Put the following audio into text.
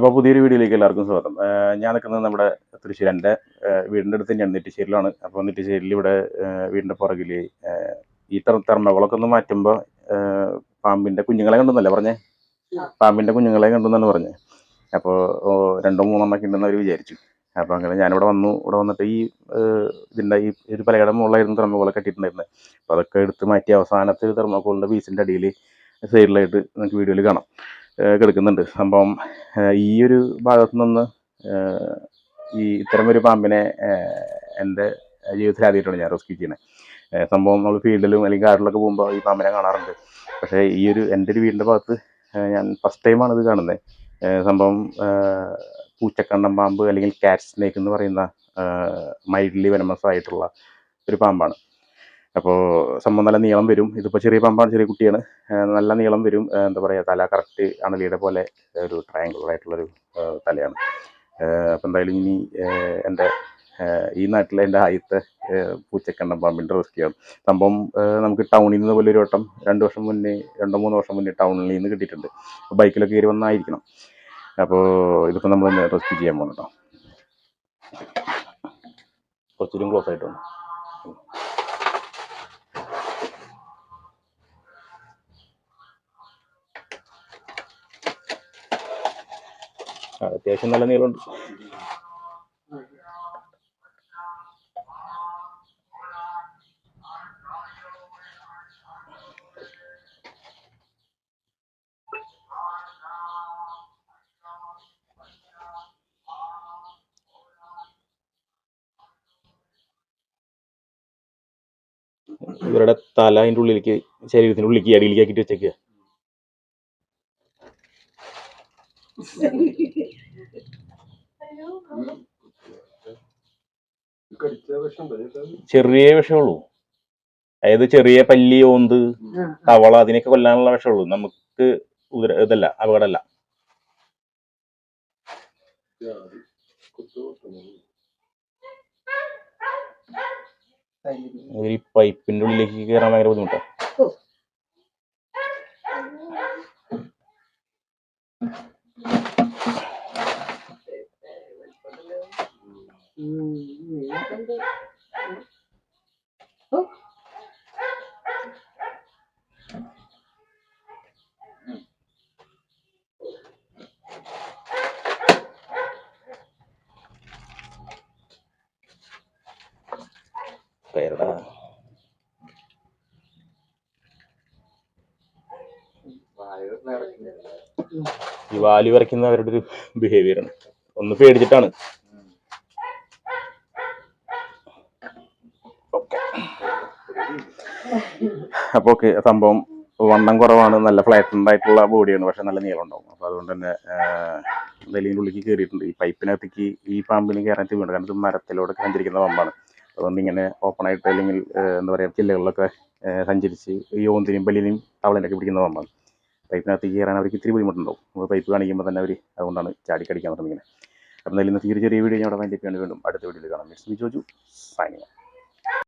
അപ്പോൾ പുതിയൊരു വീഡിയോയിലേക്ക് എല്ലാവർക്കും സ്വാഗതം. ഞാൻ നിൽക്കുന്നത് നമ്മുടെ തൃശ്ശൂർ എന്റെ വീടിന്റെ അടുത്ത് ഞാൻ നെറ്റിശ്ശേരിയിലാണ്. അപ്പോൾ നെറ്റിശ്ശേരിയിൽ ഇവിടെ വീടിന്റെ പുറകിൽ ഈ തെർ തെർമകളൊക്കെ ഒന്ന് മാറ്റുമ്പോൾ പാമ്പിന്റെ കുഞ്ഞുങ്ങളെ കണ്ടെന്നല്ലേ പറഞ്ഞേ? പാമ്പിന്റെ കുഞ്ഞുങ്ങളെ കണ്ടെന്നാണ് പറഞ്ഞത് അപ്പോൾ രണ്ടോ മൂന്നോ ഉണ്ടെന്ന് അവർ വിചാരിച്ചു. അപ്പോൾ അങ്ങനെ ഞാനിവിടെ വന്നു. ഇവിടെ വന്നിട്ട് ഈ ഇതിന്റെ ഇതിന്റെ ഈ ഒരു പലകടം മുകളിലായിരുന്നു തെർമകോളൊക്കെ കെട്ടിയിട്ടുണ്ടായിരുന്നത് അപ്പോൾ അതൊക്കെ എടുത്ത് മാറ്റി അവസാനത്തെ തെർമകോളിന്റെ പീസിന്റെ അടിയിൽ സൈഡിലായിട്ട് നിങ്ങൾക്ക് വീഡിയോയിൽ കാണാം. കിടക്കുന്നുണ്ട്. സംഭവം ഈ ഒരു ഭാഗത്തു നിന്ന് ഈ ഇത്തരം ഒരു പാമ്പിനെ എന്റെ ജീവിതത്തിൽ ആദ്യമായിട്ടാണ് ഞാൻ റെസ്ക്യൂ ചെയ്യുന്നത് സംഭവം നമ്മൾ ഫീൽഡിലും അല്ലെങ്കിൽ കാട്ടിലൊക്കെ പോകുമ്പോൾ ഈ പാമ്പിനെ കാണാറുണ്ട്. പക്ഷേ ഈ ഒരു എന്റെ ഒരു വീടിന്റെ ഭാഗത്ത് ഞാൻ ഫസ്റ്റ് ടൈമാണ് ഇത് കാണുന്നത് സംഭവം പൂച്ചക്കണ്ണം പാമ്പ് അല്ലെങ്കിൽ കാറ്റ് സ്നേക്ക് എന്ന് പറയുന്ന മൈൽഡ്ലി വെനമസ് ആയിട്ടുള്ള ഒരു പാമ്പാണ്. അപ്പോൾ സംഭവം നല്ല നീളം വരും. ഇതിപ്പോൾ ചെറിയ പമ്പാണ് ചെറിയ കുട്ടിയാണ്. നല്ല നീളം വരും. എന്താ പറയുക തല കറക്റ്റ് അണലിയുടെ പോലെ ഒരു ഏഹ് തലയാണ്. അപ്പം എന്തായാലും ഇനി എന്റെ ഈ നാട്ടിലെ എന്റെ ആദ്യത്തെ പൂച്ചക്കണ്ണ പാമ്പിന്റെ റെസ്ക്യൂ സംഭവം നമുക്ക് ടൗണിൽ നിന്ന് പോലെ ഒരു വട്ടം രണ്ട് വർഷം മുന്നേ രണ്ടോ മൂന്ന് വർഷം മുന്നേ ടൗണിൽ നിന്ന് കിട്ടിയിട്ടുണ്ട്. ബൈക്കിലൊക്കെ കയറി വന്നായിരിക്കണം. അപ്പോൾ ഇതിപ്പോൾ നമ്മൾ റെസ്ക്യൂ ചെയ്യാൻ പോകണം കേട്ടോ കുറച്ചുകൂടി ക്ലോസ് ആയിട്ട് അത്യാവശ്യം നല്ല നീളമുണ്ട്. ഇവരുടെ തല അതിന്റെ ഉള്ളിലേക്ക് ശരീരത്തിന്റെ ഉള്ളിലേക്ക് അടിയിലേക്ക് ആക്കിയിട്ട് വെച്ചേക്കുക ചെറിയ വിഷമുള്ളൂ. അതായത് ചെറിയ പല്ലി ഓന്ത് തവള അതിനൊക്കെ കൊല്ലാനുള്ള വിഷമുള്ളൂ. നമുക്ക് ഇതല്ല അപകടമല്ല. ഈ പൈപ്പിന്റെ ഉള്ളിലേക്ക് കയറാൻ ഭയങ്കര ബുദ്ധിമുട്ടാണ് കയറടാ ഈ വാലി വരയ്ക്കുന്ന അവരുടെ ഒരു ബിഹേവിയർ ആണ്. ഒന്ന് പേടിച്ചിട്ടാണ്. അപ്പോൾ സംഭവം വണ്ണം കുറവാണ് നല്ല ഫ്ലാറ്റൻഡ് ആയിട്ടുള്ള ബോഡിയാണ് പക്ഷെ നല്ല നീളം ഉണ്ടാവും അപ്പോൾ അതുകൊണ്ട് തന്നെ വെളിയിൽ ഉള്ളിലേക്ക് കയറിയിട്ടുണ്ട് ഈ പൈപ്പിനകത്തേക്ക് ഈ പാമ്പിന് കയറാൻ വീണ്. കാരണം ഇത് മരത്തിലൂടെ സഞ്ചരിക്കുന്ന പാമ്പാണ്. അതുകൊണ്ട് ഇങ്ങനെ ഓപ്പൺ ആയിട്ട് അല്ലെങ്കിൽ എന്താ പറയുക ചില്ലകളിലൊക്കെ സഞ്ചരിച്ച് ഈ ഓന്തിനെയും ബലിനെയും തവളനെയൊക്കെ പിടിക്കുന്ന പാമ്പാണ്. പൈപ്പിനകത്തേക്ക് കയറാൻ അവർക്ക് ഇത്തിരി ബുദ്ധിമുട്ടുണ്ടാവും. നമ്മൾ പൈപ്പ് കാണിക്കുമ്പോൾ തന്നെ അവർ അതുകൊണ്ടാണ് ചാടി കടിക്കാൻ തുടങ്ങിയത്. അപ്പം നല്ല ചെറിയ ചെറിയ വീഡിയോ ഞാൻ അവിടെ വേണ്ടി വീണ്ടും അടുത്ത വീഡിയോയിൽ കാണാം. Miss Joju signing